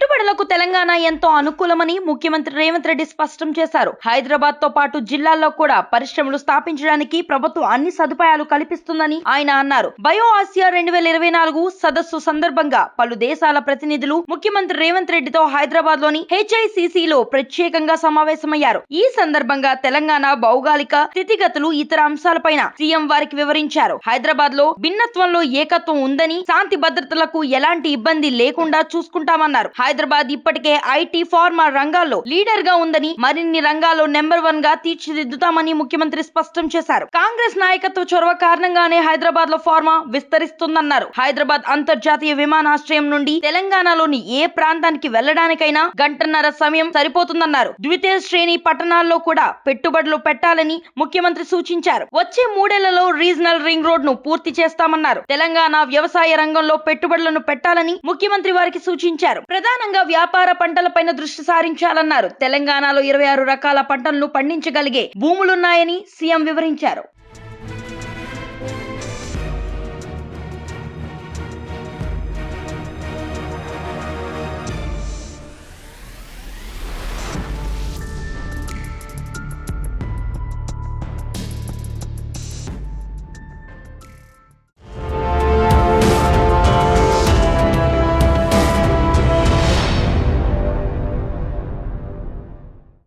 పెట్టుబడులకు తెలంగాణ ఎంతో అనుకూలమని ముఖ్యమంత్రి రేవంత్ రెడ్డి స్పష్టం చేశారు. హైదరాబాద్తో పాటు జిల్లాల్లో కూడా పరిశ్రమలు స్థాపించడానికి ప్రభుత్వం అన్ని సదుపాయాలు కల్పిస్తుందని ఆయన అన్నారు. బయో ఆసియా రెండు వేల ఇరవై నాలుగు సదస్సు సందర్భంగా పలు దేశాల ప్రతినిధులు ముఖ్యమంత్రి రేవంత్ రెడ్డితో హైదరాబాద్లోని హెచ్ఐసిసి లో ప్రత్యేకంగా సమావేశమయ్యారు. ఈ సందర్భంగా తెలంగాణ భౌగోళిక స్థితిగతులు ఇతర అంశాలపైన సీఎం వారికి వివరించారు. హైదరాబాద్లో భిన్నత్వంలో ఏకత్వం ఉందని శాంతి భద్రతలకు ఎలాంటి ఇబ్బంది లేకుండా చూసుకుంటామన్నారు. హైదరాబాద్ ఇప్పటికే ఐటీ ఫార్మా రంగాల్లో లీడర్గా ఉందని మరిన్ని రంగాల్లో నెంబర్ వన్గా తీర్చిదిద్దుతామని ముఖ్యమంత్రి స్పష్టం చేశారు. కాంగ్రెస్ నాయకత్వ చొరవ కారణంగానే హైదరాబాద్లో ఫార్మా విస్తరిస్తుందన్నారు. హైదరాబాద్ అంతర్జాతీయ విమానాశ్రయం నుండి తెలంగాణలోని ఏ ప్రాంతానికి వెళ్ళడానికైనా గంటన్నర సమయం సరిపోతుందన్నారు. ద్వితీయ శ్రేణి పట్టణాల్లో కూడా పెట్టుబడులు పెట్టాలని ముఖ్యమంత్రి సూచించారు. వచ్చే మూడేళ్ళలో రీజనల్ రింగ్ రోడ్ను పూర్తి చేస్తామన్నారు. తెలంగాణ వ్యవసాయ రంగంలో పెట్టుబడులను పెట్టాలని ముఖ్యమంత్రి వారికి సూచించారు. ప్రధానంగా వ్యాపార పంటలపైన దృష్టి సారించాలన్నారు. తెలంగాణలో ఇరవై ఆరు రకాల పంటలను పండించగలిగే భూములున్నాయని సీఎం వివరించారు.